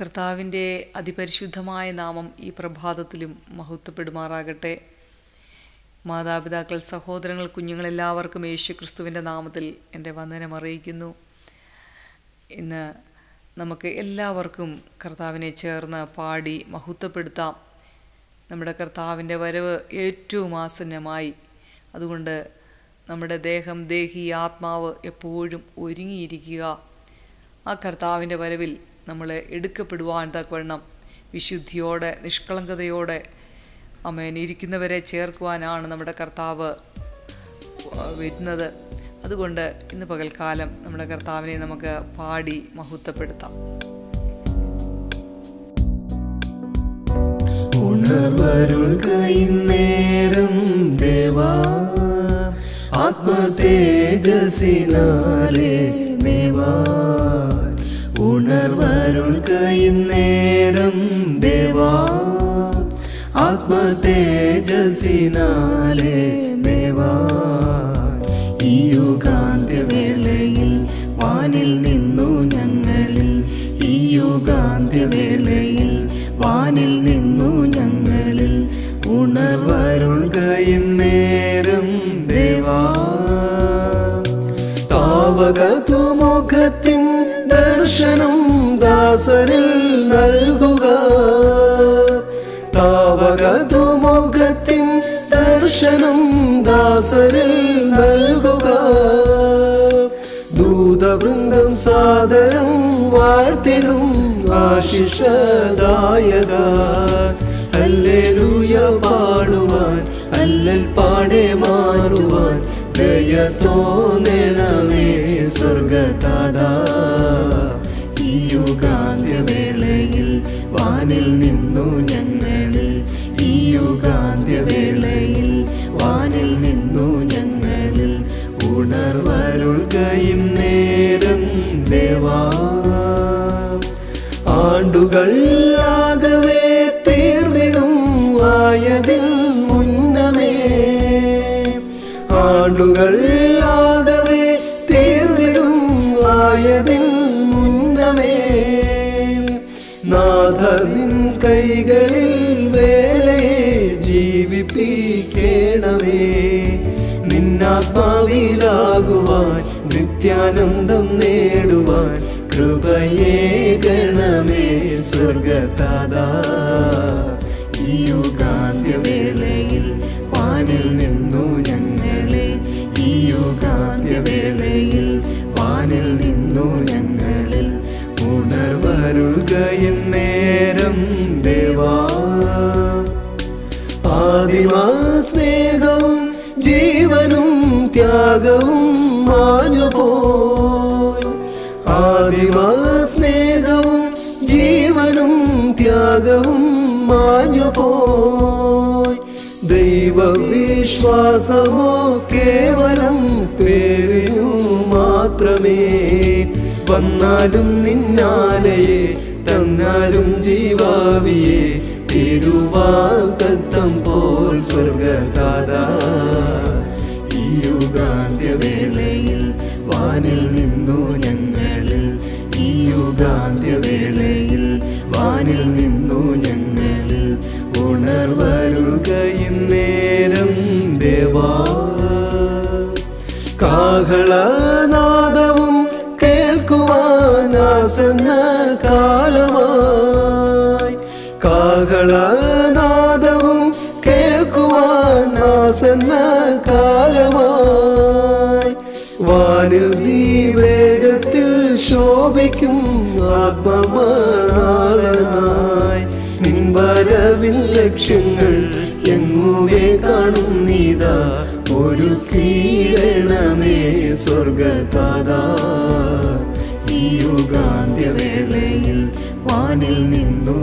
കർത്താവിന്റെ അതിപരിശുദ്ധമായ നാമം ഈ പ്രഭാതത്തിലും മഹത്വപ്പെടുമാറാകട്ടെ. മാതാപിതാക്കൾ സഹോദരങ്ങൾ കുഞ്ഞുങ്ങളെല്ലാവർക്കും യേശു ക്രിസ്തുവിന്റെ നാമത്തിൽ എന്റെ വന്ദനം അറിയിക്കുന്നു. ഇന്ന് നമുക്ക് എല്ലാവർക്കും കർത്താവിനെ ചേർന്ന് പാടി മഹത്വപ്പെടുത്താം. നമ്മുടെ കർത്താവിന്റെ വരവ് ഏറ്റവും ആസന്നമായി. അതുകൊണ്ട് നമ്മുടെ ദേഹം ദേഹി ആത്മാവ് എപ്പോഴും ഒരുങ്ങിയിരിക്കുക. ആ കർത്താവിന്റെ വരവിൽ നമ്മൾ എടുക്കപ്പെടുവാൻ തക്കവണ്ണം വിശുദ്ധിയോടെ നിഷ്കളങ്കതയോടെ അമ്മേൻ ഇരിക്കുന്നവരെ ചേർക്കുവാനാണ് നമ്മുടെ കർത്താവ് വരുന്നത്. അതുകൊണ്ട് ഇന്ന് പകൽക്കാലം നമ്മുടെ കർത്താവിനെ നമുക്ക് പാടി മഹത്വപ്പെടുത്താം. ഉണർവരുൾക്കൈന്നേരം ദേവാ ആത്മതേജസിനാലേ മേവാ. ഉണർവരുൾക്കൈന്നേരം ദേവാ. ആത്മതേജസിനാലെ ദേവാ ഈ യുഗാന്ത്യവേളയിൽ വാനിൽ നിന്നു ഞങ്ങളിൽ ഈ യുഗാന്ത്യവേളയിൽ വാനിൽ നിന്നു ഞങ്ങളിൽ ഉണർവരുൾ നേരം ദേവാ. താവകതുമുഖത്തിൻ ദർശനം ദാസരിൽ നൽകുക. താവകതുമുഖത്തിൻ ദർശനം ദാസരിൽ നൽകുക. ദൂതവൃന്ദം സാദരം വാഴ്ത്തിടും ആശിഷദായക. അല്ലേലൂയ പാടുവാൻ അല്ലൽ പാടെ മാറുവാൻ ദയ തോന്നണമേ സ്വർഗതാദാ വാനിൽ നിന്നു ഞങ്ങളിൽ ഈ യുഗാന്ത്യവേളയിൽ വാനിൽ നിന്നു ഞങ്ങളിൽ ഉണർവരുൾകയും നേരം ദേവാ. ആണ്ടുകൾ നിന്നാത്മാവിലാകുവാൻ നിത്യാനന്ദം നേടുവാൻ കൃപയേ ഗണമേ സ്വർഗതാദാ ദൈവവിശ്വാസമോ കേവലം പേരിനു മാത്രമേ. വന്നാലും നിന്നാലയെ തന്നാലും ജീവാവിയെ. തിരുവാകത്തം പോൽ സ്വർഗദാദാ നിൻവരവിൻ ലക്ഷ്യങ്ങൾ എങ്ങുമേ കാണും നീതാ. ഒരു കീഴണമേ സ്വർഗതാതാ ഈ യുഗാന്ത്യവേളയിൽ വാനിൽ നിന്നു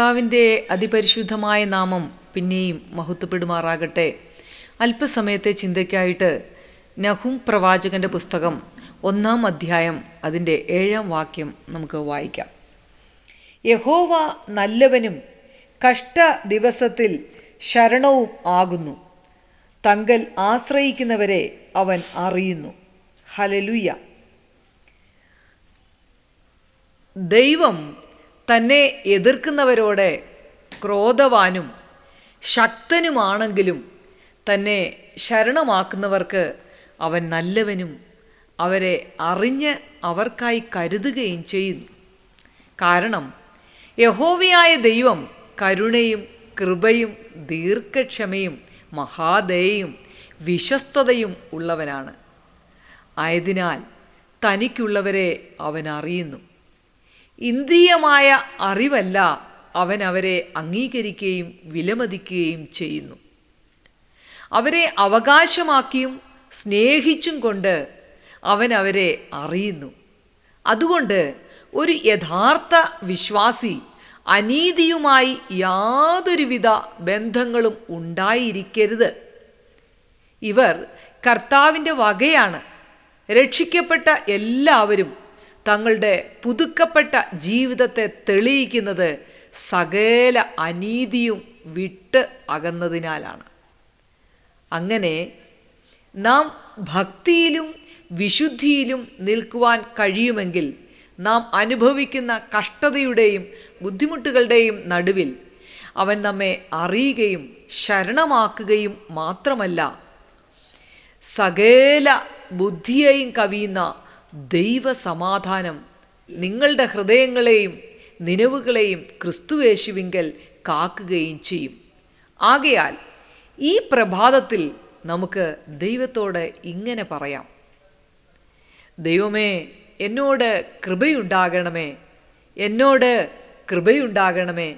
കർത്താവിന്റെ അതിപരിശുദ്ധമായ നാമം പിന്നെയും മഹത്വപ്പെടുമാറാകട്ടെ. അല്പസമയത്തെ ചിന്തയ്ക്കായിട്ട് നഹും പ്രവാചകന്റെ പുസ്തകം ഒന്നാം അധ്യായം അതിന്റെ ഏഴാം വാക്യം നമുക്ക് വായിക്കാം. യഹോവ നല്ലവനും കഷ്ട ദിവസത്തിൽ ശരണവും ആകുന്നു. തങ്കൽ ആശ്രയിക്കുന്നവരെ അവൻ അറിയുന്നു. ഹലലുയ്യ ദൈവം തന്നെ എതിർക്കുന്നവരോടെ ക്രോധവാനും ശക്തനുമാണെങ്കിലും തന്നെ ശരണമാക്കുന്നവർക്ക് അവൻ നല്ലവനും അവരെ അറിഞ്ഞ് അവർക്കായി കരുതുകയും ചെയ്യുന്നു. കാരണം യഹോവയായ ദൈവം കരുണയും കൃപയും ദീർഘക്ഷമയും മഹാദയയും വിശ്വസ്തതയും ഉള്ളവനാണ്. ആയതിനാൽ തനിക്കുള്ളവരെ അവൻ അറിയുന്നു. ഇന്ദ്രിയമായ അറിവല്ല അവൻ അവരെ അംഗീകരിക്കുകയും വിലമതിക്കുകയും ചെയ്യുന്നു. അവരെ അവകാശമാക്കിയും സ്നേഹിച്ചും കൊണ്ട് അവൻ അവരെ അറിയുന്നു. അതുകൊണ്ട് ഒരു യഥാർത്ഥ വിശ്വാസി അനീതിയുമായി യാതൊരുവിധ ബന്ധങ്ങളും ഉണ്ടായിരിക്കരുത്. ഇവർ കർത്താവിന്റെ വകയാണ്. രക്ഷിക്കപ്പെട്ട എല്ലാവരും തങ്ങളുടെ പുതുക്കപ്പെട്ട ജീവിതത്തെ തെളിയിക്കുന്നത് സകല അനീതിയും വിട്ട് അകന്നതിനാലാണ്. അങ്ങനെ നാം ഭക്തിയിലും വിശുദ്ധിയിലും നിൽക്കുവാൻ കഴിയുമെങ്കിൽ നാം അനുഭവിക്കുന്ന കഷ്ടതയുടെയും ബുദ്ധിമുട്ടുകളുടെയും നടുവിൽ അവൻ നമ്മെ അറിയുകയും ശരണമാക്കുകയും മാത്രമല്ല സകല ബുദ്ധിയെയും കവിയുന്ന ദൈവസമാധാനം നിങ്ങളുടെ ഹൃദയങ്ങളെയും നിലവുകളെയും ക്രിസ്തുവേശുവിങ്കൽ കാക്കുകയും ചെയ്യും. ആകയാൽ ഈ പ്രഭാതത്തിൽ നമുക്ക് ദൈവത്തോട് ഇങ്ങനെ പറയാം. ദൈവമേ എന്നോട് കൃപയുണ്ടാകണമേ എന്നോട് കൃപയുണ്ടാകണമേ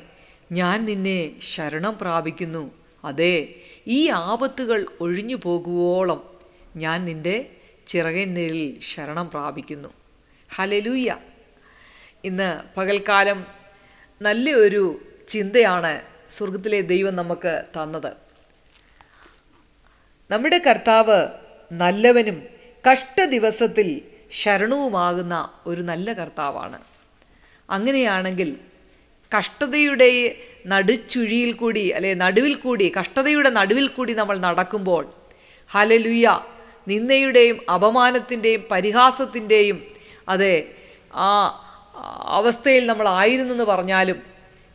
ഞാൻ നിന്നെ ശരണം പ്രാപിക്കുന്നു. അതെ ഈ ആപത്തുകൾ ഒഴിഞ്ഞു പോകുവോളം ഞാൻ നിന്റെ ചിറകനിൽ ശരണം പ്രാപിക്കുന്നു. ഹലലൂയ ഇന്ന് പകൽക്കാലം നല്ല ഒരു ചിന്തയാണ് സ്വർഗത്തിലെ ദൈവം നമുക്ക് തന്നത്. നമ്മുടെ കർത്താവ് നല്ലവനും കഷ്ടദിവസത്തിൽ ശരണവുമാകുന്ന ഒരു നല്ല കർത്താവാണ്. അങ്ങനെയാണെങ്കിൽ കഷ്ടതയുടെ നടുച്ചുഴിയിൽ കൂടി അല്ലെ നടുവിൽ കൂടി കഷ്ടതയുടെ നടുവിൽ കൂടി നമ്മൾ നടക്കുമ്പോൾ ഹലലുയ്യ നിന്ദയുടെയും അപമാനത്തിന്റെയും പരിഹാസത്തിന്റെയും അതെ ആ അവസ്ഥയിൽ നമ്മൾ എന്ന് പറഞ്ഞാലും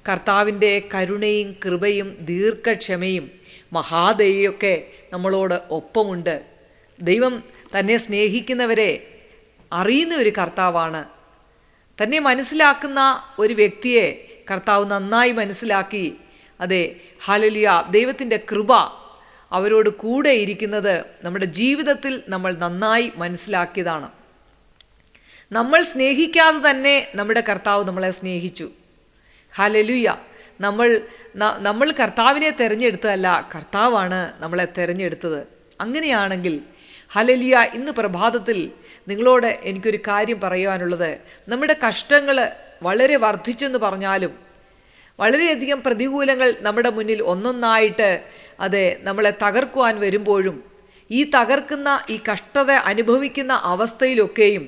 കർത്താവിന്റെ കരുണയും കൃപയും ദീർഘക്ഷമയും മഹാദയൊക്കെ നമ്മളോട് ഒപ്പമുണ്ട്. ദൈവം തന്നെ സ്നേഹിക്കുന്നവരെ അറിയുന്ന ഒരു കർത്താവാണ്. തന്നെ മനസ്സിലാക്കുന്ന ഒരു വ്യക്തിയെ കർത്താവ് നന്നായി മനസ്സിലാക്കി. അതെ ഹലലിയ ദൈവത്തിന്റെ കൃപ അവരോട് കൂടെ ഇരിക്കുന്നത് നമ്മുടെ ജീവിതത്തിൽ നമ്മൾ നന്നായി മനസ്സിലാക്കിയതാണ്. നമ്മൾ സ്നേഹിക്കാതെ തന്നെ നമ്മുടെ കർത്താവ് നമ്മളെ സ്നേഹിച്ചു. ഹലലുയ നമ്മൾ നമ്മൾ കർത്താവിനെ തിരഞ്ഞെടുത്തതല്ല കർത്താവാണ് നമ്മളെ തിരഞ്ഞെടുത്തത്. അങ്ങനെയാണെങ്കിൽ ഹലലിയ ഇന്ന് പ്രഭാതത്തിൽ നിങ്ങളോട് എനിക്കൊരു കാര്യം പറയുവാനുള്ളത്. നമ്മുടെ കഷ്ടങ്ങൾ വളരെ വർദ്ധിച്ചെന്ന് പറഞ്ഞാലും വളരെയധികം പ്രതികൂലങ്ങൾ നമ്മുടെ മുന്നിൽ ഒന്നൊന്നായിട്ട് അതെ നമ്മളെ തകർക്കുവാൻ വരുമ്പോഴും ഈ തകർക്കുന്ന ഈ കഷ്ടത അനുഭവിക്കുന്ന അവസ്ഥയിലൊക്കെയും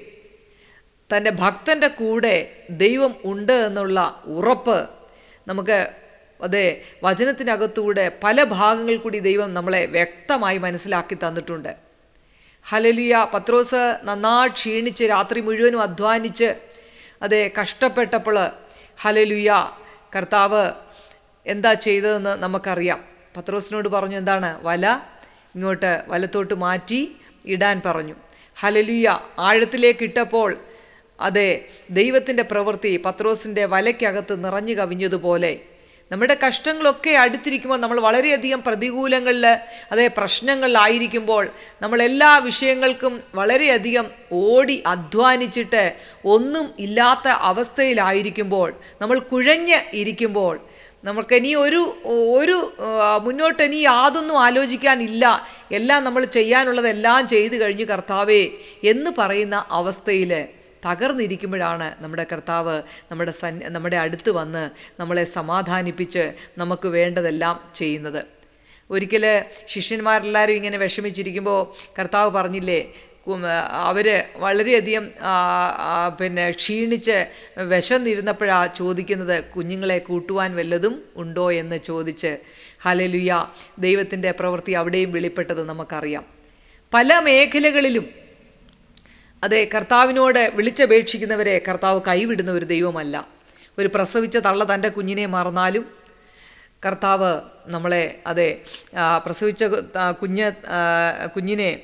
തന്റെ ഭക്തന്റെ കൂടെ ദൈവം ഉണ്ട് എന്നുള്ള ഉറപ്പ് നമുക്ക് അതെ വചനത്തിനകത്തൂടെ പല ഭാഗങ്ങൾ കൂടി ദൈവം നമ്മളെ വ്യക്തമായി മനസ്സിലാക്കി തന്നിട്ടുണ്ട്. ഹലലിയ പത്രോസ് നന്നാ ക്ഷീണിച്ച് രാത്രി മുഴുവനും അധ്വാനിച്ച് അതെ കഷ്ടപ്പെട്ടപ്പോൾ ഹലലുയ കർത്താവ് എന്താ ചെയ്തതെന്ന് നമുക്കറിയാം. പത്രോസിനോട് പറഞ്ഞു എന്താണ്? വല ഇങ്ങോട്ട് വലത്തോട്ട് മാറ്റി ഇടാൻ പറഞ്ഞു. ഹലലിയ ആഴത്തിലേക്ക് ഇട്ടപ്പോൾ അതെ ദൈവത്തിന്റെ പ്രവൃത്തി പത്രോസിന്റെ വലയ്ക്കകത്ത് നിറഞ്ഞു കവിഞ്ഞതുപോലെ നമ്മുടെ കഷ്ടങ്ങളൊക്കെ അടുത്തിരിക്കുമ്പോൾ നമ്മൾ വളരെയധികം പ്രതികൂലങ്ങളിൽ അതേ പ്രശ്നങ്ങളിലായിരിക്കുമ്പോൾ നമ്മൾ എല്ലാ വിഷയങ്ങൾക്കും വളരെയധികം ഓടി അധ്വാനിച്ചിട്ട് ഒന്നും ഇല്ലാത്ത അവസ്ഥയിലായിരിക്കുമ്പോൾ നമ്മൾ കുഴഞ്ഞ് ഇരിക്കുമ്പോൾ നമുക്ക് ഇനി ഒരു ഒരു മുന്നോട്ട് ഇനി യാതൊന്നും ആലോചിക്കാനില്ല എല്ലാം നമ്മൾ ചെയ്യാനുള്ളതെല്ലാം ചെയ്തു കഴിഞ്ഞ് കർത്താവേ എന്ന് പറയുന്ന അവസ്ഥയിൽ തകർന്നിരിക്കുമ്പോഴാണ് നമ്മുടെ കർത്താവ് നമ്മുടെ സൻ നമ്മുടെ അടുത്ത് വന്ന് നമ്മളെ സമാധാനിപ്പിച്ച് നമുക്ക് വേണ്ടതെല്ലാം ചെയ്യുന്നത്. ഒരിക്കൽ ശിഷ്യന്മാരെല്ലാവരും ഇങ്ങനെ വിഷമിച്ചിരിക്കുമ്പോൾ കർത്താവ് പറഞ്ഞില്ലേ അവർ വളരെയധികം പിന്നെ ക്ഷീണിച്ച് വിശന്നിരുന്നപ്പോഴാണ് ചോദിക്കുന്നത് കുഞ്ഞുങ്ങളെ കൂട്ടുവാൻ വല്ലതും ഉണ്ടോ? എന്ന് ചോദിച്ച് ഹലലുയ ദൈവത്തിന്റെ പ്രവൃത്തി അവിടെയും വെളിപ്പെട്ടത് നമുക്കറിയാം. പല മേഖലകളിലും അതെ കർത്താവിനോട് വിളിച്ചപേക്ഷിക്കുന്നവരെ കർത്താവ് കൈവിടുന്ന ഒരു ദൈവമല്ല. ഒരു പ്രസവിച്ച തള്ള തന്റെ കുഞ്ഞിനെ മറന്നാലും കർത്താവ് നമ്മളെ അതെ പ്രസവിച്ച കുഞ്ഞ് കുഞ്ഞിനെ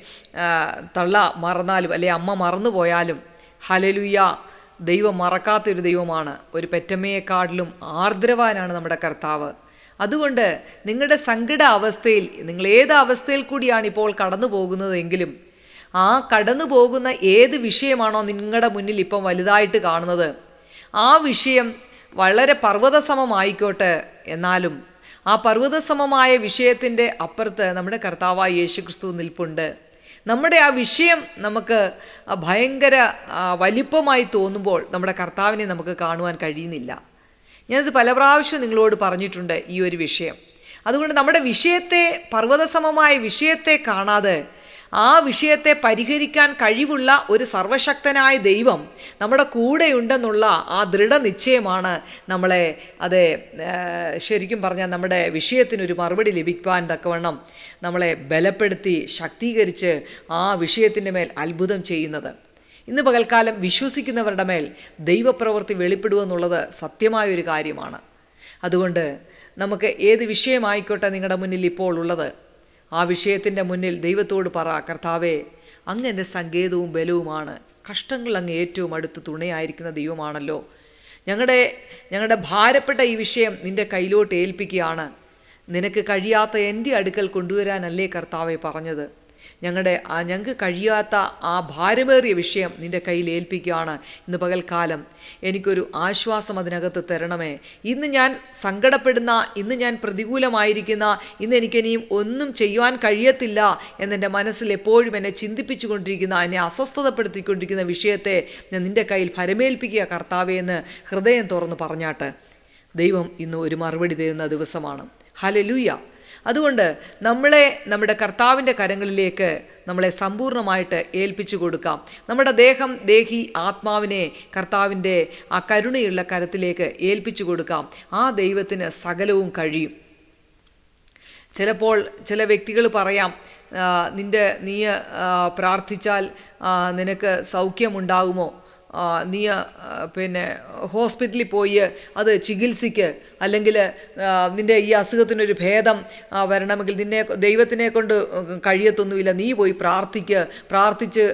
തള്ള മറന്നാലും അല്ലെ അമ്മ മറന്നു പോയാലും ഹലലുയ ദൈവം മറക്കാത്തൊരു ദൈവമാണ്. ഒരു പെറ്റമ്മയെക്കാട്ടിലും ആർദ്രവാനാണ് നമ്മുടെ കർത്താവ്. അതുകൊണ്ട് നിങ്ങളുടെ സങ്കട അവസ്ഥയിൽ നിങ്ങൾ ഏത് അവസ്ഥയിൽ കൂടിയാണ് ഇപ്പോൾ കടന്നു പോകുന്നതെങ്കിലും ആ കടന്നു പോകുന്ന ഏത് വിഷയമാണോ നിങ്ങളുടെ മുന്നിൽ ഇപ്പം വലുതായിട്ട് കാണുന്നത്? ആ വിഷയം വളരെ പർവതസമമായിക്കോട്ടെ എന്നാലും ആ പർവതസമമായ വിഷയത്തിന്റെ അപ്പുറത്ത് നമ്മുടെ കർത്താവായ യേശുക്രിസ്തു നിൽപ്പുണ്ട്. നമ്മുടെ ആ വിഷയം നമുക്ക് ഭയങ്കര വലിപ്പമായി തോന്നുമ്പോൾ നമ്മുടെ കർത്താവിനെ നമുക്ക് കാണുവാൻ കഴിയുന്നില്ല. ഞാനത് പല പ്രാവശ്യം നിങ്ങളോട് പറഞ്ഞിട്ടുണ്ട് ഈ ഒരു വിഷയം. അതുകൊണ്ട് നമ്മുടെ വിഷയത്തെ പർവതസമമായ വിഷയത്തെ കാണാതെ ആ വിഷയത്തെ പരിഹരിക്കാൻ കഴിവുള്ള ഒരു സർവശക്തനായ ദൈവം നമ്മുടെ കൂടെയുണ്ടെന്നുള്ള ആ ദൃഢനിശ്ചയമാണ് നമ്മളെ അതെ ശരിക്കും പറഞ്ഞാൽ നമ്മുടെ വിഷയത്തിനൊരു മറുപടി ലഭിക്കുവാൻ തക്കവണ്ണം നമ്മളെ ബലപ്പെടുത്തി ശക്തീകരിച്ച് ആ വിഷയത്തിന്റെ മേൽ അത്ഭുതം ചെയ്യുന്നത്. ഇന്ന് പകൽക്കാലം വിശ്വസിക്കുന്നവരുടെ മേൽ ദൈവപ്രവൃത്തി വെളിപ്പെടുവെന്നുള്ളത് സത്യമായൊരു കാര്യമാണ്. അതുകൊണ്ട് നമുക്ക് ഏത് വിഷയമായിക്കോട്ടെ നിങ്ങളുടെ മുന്നിൽ ഇപ്പോൾ ഉള്ളത് ആ വിഷയത്തിന്റെ മുന്നിൽ ദൈവത്തോട് പറ കർത്താവേ അങ്ങ് എന്റെ സങ്കേതവും ബലവുമാണ്. കഷ്ടങ്ങൾ അങ്ങ് ഏറ്റവും അടുത്ത് തുണയായിരിക്കുന്ന ദൈവമാണല്ലോ. ഞങ്ങളുടെ ഞങ്ങളുടെ ഭാരപ്പെട്ട ഈ വിഷയം നിന്റെ കയ്യിലോട്ട് ഏൽപ്പിക്കുകയാണ്. നിനക്ക് കഴിയാത്ത എന്റെ അടുക്കൽ കൊണ്ടുവരാനല്ലേ കർത്താവെ പറഞ്ഞത്. ഞങ്ങളുടെ ആ ഞങ്ങൾക്ക് കഴിയാത്ത ആ ഭാരമേറിയ വിഷയം നിന്റെ കയ്യിൽ ഏൽപ്പിക്കുകയാണ് ഇന്ന് പകൽക്കാലം. എനിക്കൊരു ആശ്വാസം അതിനകത്ത് തരണമേ. ഇന്ന് ഞാൻ സങ്കടപ്പെടുന്ന ഇന്ന് ഞാൻ പ്രതികൂലമായിരിക്കുന്ന ഇന്ന് എനിക്കിനിയും ഒന്നും ചെയ്യുവാൻ കഴിയത്തില്ല എന്നെന്റെ മനസ്സിൽ എപ്പോഴും എന്നെ ചിന്തിപ്പിച്ചുകൊണ്ടിരിക്കുന്ന എന്നെ അസ്വസ്ഥതപ്പെടുത്തിക്കൊണ്ടിരിക്കുന്ന വിഷയത്തെ ഞാൻ നിന്റെ കയ്യിൽ ഭരമേൽപ്പിക്കുക കർത്താവേ എന്ന് ഹൃദയം തുറന്ന് പറഞ്ഞാട്ട്. ദൈവം ഇന്ന് ഒരു മറുപടി തരുന്ന ദിവസമാണ്. ഹലലൂയ അതുകൊണ്ട് നമ്മളെ നമ്മുടെ കർത്താവിന്റെ കരങ്ങളിലേക്ക് നമ്മളെ സമ്പൂർണമായിട്ട് ഏൽപ്പിച്ചു കൊടുക്കാം. നമ്മുടെ ദേഹം ദേഹി ആത്മാവിനെ കർത്താവിന്റെ ആ കരുണയുള്ള കരത്തിലേക്ക് ഏൽപ്പിച്ചു കൊടുക്കാം. ആ ദൈവത്തിന് സകലവും കഴിയും. ചിലപ്പോൾ ചില വ്യക്തികൾ പറയാം നിന്റെ നീ പ്രാർത്ഥിച്ചാൽ നിനക്ക് സൗഖ്യമുണ്ടാകുമോ നീ പിന്നെ ഹോസ്പിറ്റലിൽ പോയി അത് ചികിത്സിക്ക്. അല്ലെങ്കിൽ നിന്റെ ഈ അസുഖത്തിനൊരു ഭേദം വരണമെങ്കിൽ നിന്നെ ദൈവത്തിനെ കൊണ്ട് കഴിയത്തൊന്നുമില്ല. നീ പോയി പ്രാർത്ഥിക്ക്. പ്രാർത്ഥിച്ച്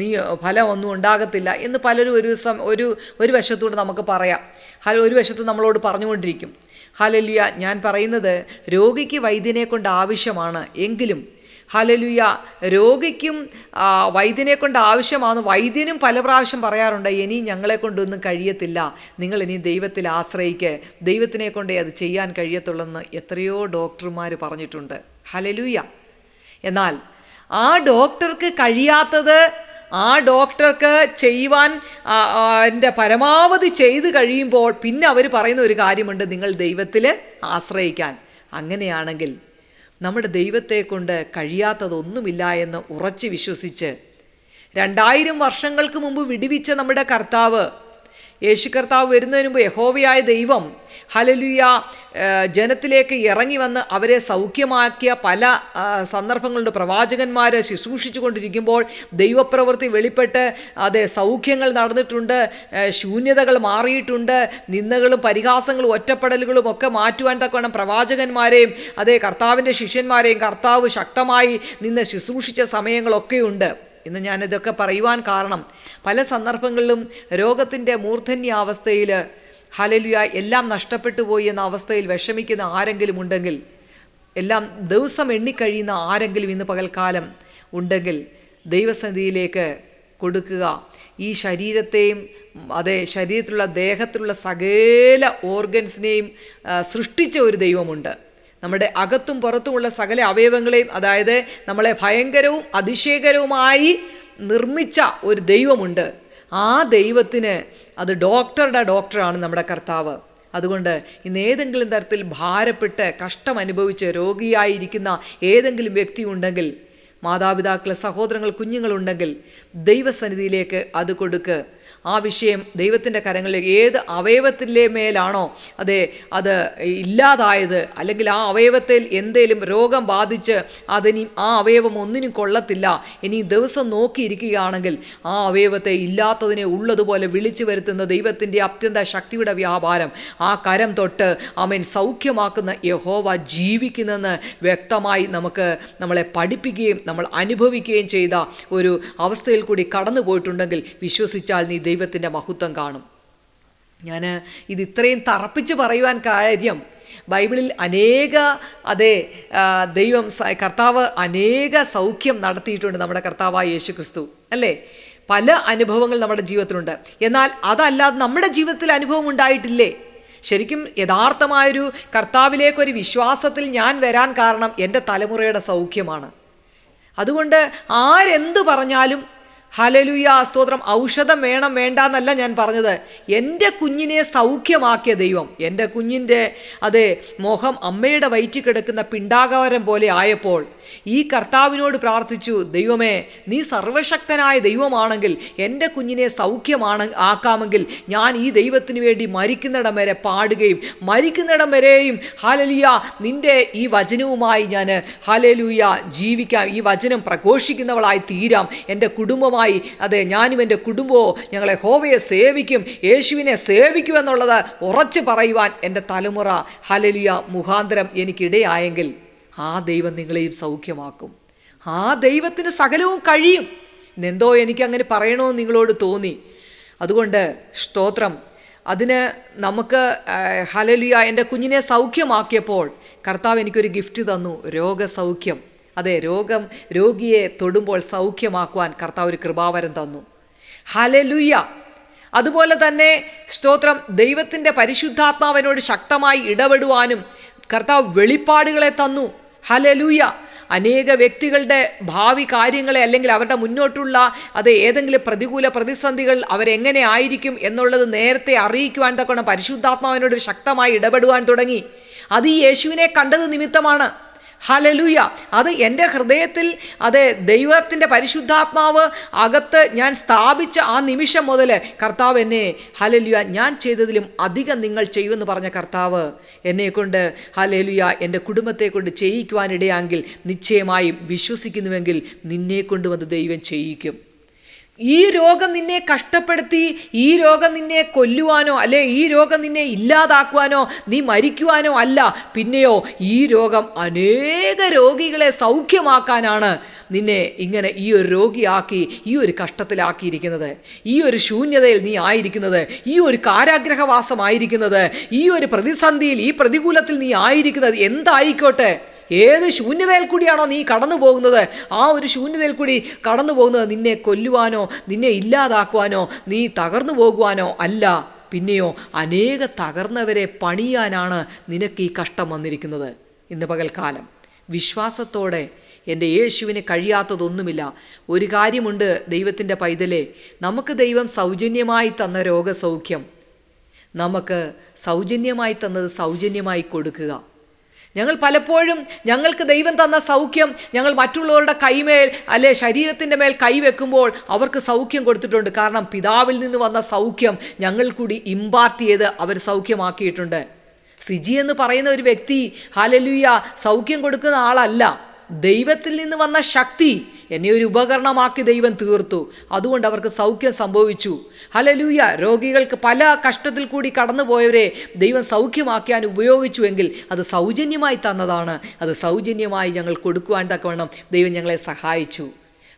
നീ ഫലം ഒന്നും ഉണ്ടാകത്തില്ല എന്ന് പലരും ഒരു സം ഒരു ഒരു വശത്തൂടെ നമുക്ക് പറയാം. ഹല ഒരു വശത്ത് നമ്മളോട് പറഞ്ഞുകൊണ്ടിരിക്കും. ഹലല്യ ഞാൻ പറയുന്നത് രോഗിക്ക് വൈദ്യനെ കൊണ്ട് ആവശ്യമാണ്. എങ്കിലും ഹലലുയ രോഗിക്കും വൈദ്യനെ കൊണ്ട് ആവശ്യമാണ്. വൈദ്യനും പല പ്രാവശ്യം പറയാറുണ്ട് ഇനി ഞങ്ങളെ കൊണ്ടൊന്നും കഴിയത്തില്ല. നിങ്ങൾ ഇനി ദൈവത്തിൽ ആശ്രയിക്ക്. ദൈവത്തിനെ കൊണ്ടേ അത് ചെയ്യാൻ കഴിയത്തുള്ളെന്ന് എത്രയോ ഡോക്ടർമാർ പറഞ്ഞിട്ടുണ്ട്. ഹലലുയ എന്നാൽ ആ ഡോക്ടർക്ക് കഴിയാത്തത് ആ ഡോക്ടർക്ക് ചെയ്യുവാൻ എന്റെ പരമാവധി ചെയ്ത് കഴിയുമ്പോൾ പിന്നെ അവർ പറയുന്ന ഒരു കാര്യമുണ്ട് നിങ്ങൾ ദൈവത്തിൽ ആശ്രയിക്കാൻ. അങ്ങനെയാണെങ്കിൽ നമ്മുടെ ദൈവത്തെ കൊണ്ട് കഴിയാത്തതൊന്നുമില്ല എന്ന് ഉറച്ചു വിശ്വസിച്ച് രണ്ടായിരം വർഷങ്ങൾക്ക് മുമ്പ് വിടുവിച്ച നമ്മുടെ കർത്താവ് യേശു കർത്താവ് വരുന്നതിന് മുമ്പ് യഹോവയായ ദൈവം ഹലലുയ ജനത്തിലേക്ക് ഇറങ്ങി വന്ന് അവരെ സൗഖ്യമാക്കിയ പല സന്ദർഭങ്ങളുണ്ട്. പ്രവാചകന്മാർ ശുശ്രൂഷിച്ചു കൊണ്ടിരിക്കുമ്പോൾ ദൈവപ്രവൃത്തി വെളിപ്പെട്ട് അതെ സൗഖ്യങ്ങൾ നടന്നിട്ടുണ്ട് ശൂന്യതകൾ മാറിയിട്ടുണ്ട് നിന്ദകളും പരിഹാസങ്ങളും ഒറ്റപ്പെടലുകളും ഒക്കെ മാറ്റുവാൻ തക്കവണ്ണം പ്രവാചകന്മാരെയും അതേ കർത്താവിന്റെ ശിഷ്യന്മാരെയും കർത്താവ് ശക്തമായി നിന്ന് ശുശ്രൂഷിച്ച സമയങ്ങളൊക്കെയുണ്ട്. ഇന്ന് ഞാനിതൊക്കെ പറയുവാൻ കാരണം പല സന്ദർഭങ്ങളിലും രോഗത്തിന്റെ മൂർധന്യാവസ്ഥയിൽ ഹലലുയ എല്ലാം നഷ്ടപ്പെട്ടു പോയി എന്ന അവസ്ഥയിൽ വിഷമിക്കുന്ന ആരെങ്കിലും ഉണ്ടെങ്കിൽ എല്ലാം ദിവസം എണ്ണിക്കഴിയുന്ന ആരെങ്കിലും ഇന്ന് പകൽക്കാലം ഉണ്ടെങ്കിൽ ദൈവസന്നിധിയിലേക്ക് കൊടുക്കുക. ഈ ശരീരത്തെയും അതെ ശരീരത്തിലുള്ള ദേഹത്തിലുള്ള സകല ഓർഗൻസിനെയും സൃഷ്ടിച്ച ഒരു ദൈവമുണ്ട്. നമ്മുടെ അകത്തും പുറത്തുമുള്ള സകല അവയവങ്ങളെയും അതായത് നമ്മളെ ഭയങ്കരവും അതിശയകരവുമായി നിർമ്മിച്ച ഒരു ദൈവമുണ്ട്. ആ ദൈവത്തിന് അത് ഡോക്ടറുടെ ഡോക്ടറാണ് നമ്മുടെ കർത്താവ്. അതുകൊണ്ട് ഇന്ന് ഏതെങ്കിലും തരത്തിൽ ഭാരപ്പെട്ട് കഷ്ടം അനുഭവിച്ച് രോഗിയായിരിക്കുന്ന ഏതെങ്കിലും വ്യക്തി ഉണ്ടെങ്കിൽ മാതാപിതാക്കൾ സഹോദരങ്ങൾ കുഞ്ഞുങ്ങളുണ്ടെങ്കിൽ ദൈവസന്നിധിയിലേക്ക് അത് കൊടുക്ക്. ആ വിഷയം ദൈവത്തിന്റെ കരങ്ങളിലേക്ക് ഏത് അവയവത്തിലെ മേലാണോ അതെ അത് ഇല്ലാതായത് അല്ലെങ്കിൽ ആ അവയവത്തിൽ എന്തേലും രോഗം ബാധിച്ച് അതിനി ആ അവയവം ഒന്നിനും കൊള്ളത്തില്ല ഇനി ദിവസം നോക്കിയിരിക്കുകയാണെങ്കിൽ ആ അവയവത്തെ ഇല്ലാത്തതിനെ ഉള്ളതുപോലെ വിളിച്ചു വരുത്തുന്ന ദൈവത്തിന്റെ അത്യന്ത ശക്തിയുടെ വ്യാപാരം ആ കരം തൊട്ട് അവൻ സൗഖ്യമാക്കുന്ന യഹോവ ജീവിക്കുന്നെന്ന് വ്യക്തമായി നമുക്ക് നമ്മളെ പഠിപ്പിക്കുകയും നമ്മൾ അനുഭവിക്കുകയും ചെയ്ത ഒരു അവസ്ഥയിൽ കൂടി കടന്നു പോയിട്ടുണ്ടെങ്കിൽ വിശ്വസിച്ചാൽ നീ ദൈവത്തിന്റെ മഹത്വം കാണും. ഞാൻ ഇത് ഇത്രയും തറപ്പിച്ച് പറയുവാൻ കാര്യം ബൈബിളിൽ അനേക അതെ ദൈവം കർത്താവ് അനേക സൗഖ്യം നടത്തിയിട്ടുണ്ട് നമ്മുടെ കർത്താവായ യേശു ക്രിസ്തു അല്ലേ? പല അനുഭവങ്ങൾ നമ്മുടെ ജീവിതത്തിലുണ്ട്. എന്നാൽ അതല്ലാതെ നമ്മുടെ ജീവിതത്തിൽ അനുഭവം ഉണ്ടായിട്ടില്ലേ? ശരിക്കും യഥാർത്ഥമായൊരു കർത്താവിലേക്കൊരു വിശ്വാസത്തിൽ ഞാൻ വരാൻ കാരണം എന്റെ തലമുറയുടെ സൗഖ്യമാണ്. അതുകൊണ്ട് ആരെന്ത് പറഞ്ഞാലും ഹലലുയ സ്തോത്രം. ഔഷധം വേണം വേണ്ട എന്നല്ല ഞാൻ പറഞ്ഞത്. എന്റെ കുഞ്ഞിനെ സൗഖ്യമാക്കിയ ദൈവം എന്റെ കുഞ്ഞിന്റെ അതെ മോഹം അമ്മയുടെ വയറ്റിൽ കിടക്കുന്ന പിണ്ടാകാരം പോലെ ആയപ്പോൾ ഈ കർത്താവിനോട് പ്രാർത്ഥിച്ചു ദൈവമേ നീ സർവശക്തനായ ദൈവമാണെങ്കിൽ എന്റെ കുഞ്ഞിനെ സൗഖ്യമാണ് ആക്കാമെങ്കിൽ ഞാൻ ഈ ദൈവത്തിന് വേണ്ടി മരിക്കുന്നിടം വരെ പാടുകയും മരിക്കുന്നിടം വരെയും ഹാലലിയ നിന്റെ ഈ വചനവുമായി ഞാൻ ഹലലുയ ജീവിക്കാം ഈ വചനം പ്രഘോഷിക്കുന്നവളായി തീരാം എന്റെ കുടുംബമായി അതെ ഞാനും എന്റെ കുടുംബവും ഞങ്ങളെ ഹോവയെ സേവിക്കും യേശുവിനെ സേവിക്കുമെന്നുള്ളത് ഉറച്ചു പറയുവാൻ എന്റെ തലമുറ. ഹലലിയ മുഖാന്തരം എനിക്കിടയായെങ്കിൽ ആ ദൈവം നിങ്ങളെയും സൗഖ്യമാക്കും. ആ ദൈവത്തിന് സകലവും കഴിയും. എന്തോ എനിക്കങ്ങനെ പറയണമെന്ന് നിങ്ങളോട് തോന്നി. അതുകൊണ്ട് സ്തോത്രം. അതിന് നമുക്ക് ഹലലിയ എന്റെ കുഞ്ഞിനെ സൗഖ്യമാക്കിയപ്പോൾ കർത്താവ് എനിക്കൊരു ഗിഫ്റ്റ് തന്നു രോഗസൗഖ്യം. അതെ രോഗം രോഗിയെ തൊടുമ്പോൾ സൗഖ്യമാക്കുവാൻ കർത്താവ് ഒരു കൃപാവരം തന്നു. ഹലലുയ്യ അതുപോലെ തന്നെ സ്തോത്രം ദൈവത്തിന്റെ പരിശുദ്ധാത്മാവിനോട് ശക്തമായി ഇടപെടുവാനും കർത്താവ് വെളിപ്പാടുകളെ തന്നു. ഹലലൂയ അനേക വ്യക്തികളുടെ ഭാവി കാര്യങ്ങളെ അല്ലെങ്കിൽ അവരുടെ മുന്നോട്ടുള്ള അത് ഏതെങ്കിലും പ്രതികൂല പ്രതിസന്ധികൾ അവരെങ്ങനെ ആയിരിക്കും എന്നുള്ളത് നേരത്തെ അറിയിക്കുവാൻ തക്കവണ്ണം പരിശുദ്ധാത്മാവിനോട് ശക്തമായി ഇടപെടുവാൻ തുടങ്ങി. അത് ഈ യേശുവിനെ കണ്ടത് നിമിത്തമാണ്. ഹലലൂയ അത് എന്റെ ഹൃദയത്തിൽ അത് ദൈവത്തിന്റെ പരിശുദ്ധാത്മാവ് അകത്ത് ഞാൻ സ്ഥാപിച്ച ആ നിമിഷം മുതൽ കർത്താവ് എന്നെ ഹലലുയ ഞാൻ ചെയ്തതിലും അധികം നിങ്ങൾ ചെയ്യുമെന്ന് പറഞ്ഞ കർത്താവ് എന്നെക്കൊണ്ട് ഹലലുയ എന്റെ കുടുംബത്തെ കൊണ്ട് ചെയ്യിക്കുവാനിടയാങ്കിൽ നിശ്ചയമായും വിശ്വസിക്കുന്നുവെങ്കിൽ നിന്നെ കൊണ്ടുവന്ന് ദൈവം ചെയ്യിക്കും. ഈ രോഗം നിന്നെ കഷ്ടപ്പെടുത്തി ഈ രോഗം നിന്നെ കൊല്ലുവാനോ അല്ലെ ഈ രോഗം നിന്നെ ഇല്ലാതാക്കുവാനോ നീ മരിക്കുവാനോ അല്ല. പിന്നെയോ ഈ രോഗം അനേക രോഗികളെ സൗഖ്യമാക്കാനാണ് നിന്നെ ഇങ്ങനെ ഈ ഒരു രോഗിയാക്കി ഈ ഒരു കഷ്ടത്തിലാക്കിയിരിക്കുന്നത്. ഈ ഒരു ശൂന്യതയിൽ നീ ആയിരിക്കുന്നത് ഈ ഒരു കാരാഗ്രഹവാസമായിരിക്കുന്നത് ഈ ഒരു പ്രതിസന്ധിയിൽ ഈ പ്രതികൂലത്തിൽ നീ ആയിരിക്കുന്നത് എന്തായിക്കോട്ടെ? ഏത് ശൂന്യതയിൽ കൂടിയാണോ നീ കടന്നു പോകുന്നത്? ആ ഒരു ശൂന്യതയിൽ കൂടി കടന്നു പോകുന്നത് നിന്നെ കൊല്ലുവാനോ നിന്നെ ഇല്ലാതാക്കുവാനോ നീ തകർന്നു പോകുവാനോ അല്ല. പിന്നെയോ അനേക തകർന്നവരെ പണിയാനാണ് നിനക്ക് ഈ കഷ്ടം വന്നിരിക്കുന്നത്. ഇന്ന് പകൽക്കാലം. വിശ്വാസത്തോടെ എന്റെ യേശുവിന് കഴിയാത്തതൊന്നുമില്ല. ഒരു കാര്യമുണ്ട് ദൈവത്തിന്റെ പൈതലേ. നമുക്ക് ദൈവം സൗജന്യമായി തന്ന രോഗസൗഖ്യം. നമുക്ക് സൗജന്യമായി തന്നത് സൗജന്യമായി കൊടുക്കുക. ഞങ്ങൾ പലപ്പോഴും ഞങ്ങൾക്ക് ദൈവം തന്ന സൗഖ്യം ഞങ്ങൾ മറ്റുള്ളവരുടെ കൈമേൽ അല്ലെ ശരീരത്തിന്റെ മേൽ കൈവെക്കുമ്പോൾ അവർക്ക് സൗഖ്യം കൊടുത്തിട്ടുണ്ട്. കാരണം പിതാവിൽ നിന്ന് വന്ന സൗഖ്യം ഞങ്ങൾ കൂടി ഇമ്പാർട്ട് ചെയ്ത് അവർ സൗഖ്യമാക്കിയിട്ടുണ്ട്. സിജി എന്ന് പറയുന്ന ഒരു വ്യക്തി ഹാലലുയ സൗഖ്യം കൊടുക്കുന്ന ആളല്ല. ദൈവത്തിൽ നിന്ന് വന്ന ശക്തി എന്നെ ഒരു ഉപകരണമാക്കി ദൈവം തീർത്തു. അതുകൊണ്ട് അവർക്ക് സൗഖ്യം സംഭവിച്ചു. ഹലലൂയ രോഗികൾക്ക് പല കഷ്ടത്തിൽ കൂടി കടന്നുപോയവരെ ദൈവം സൗഖ്യമാക്കിയാൻ ഉപയോഗിച്ചുവെങ്കിൽ അത് സൗജന്യമായി തന്നതാണ്. അത് സൗജന്യമായി ഞങ്ങൾ കൊടുക്കുവാൻ തക്കവണ്ണം ദൈവം ഞങ്ങളെ സഹായിച്ചു.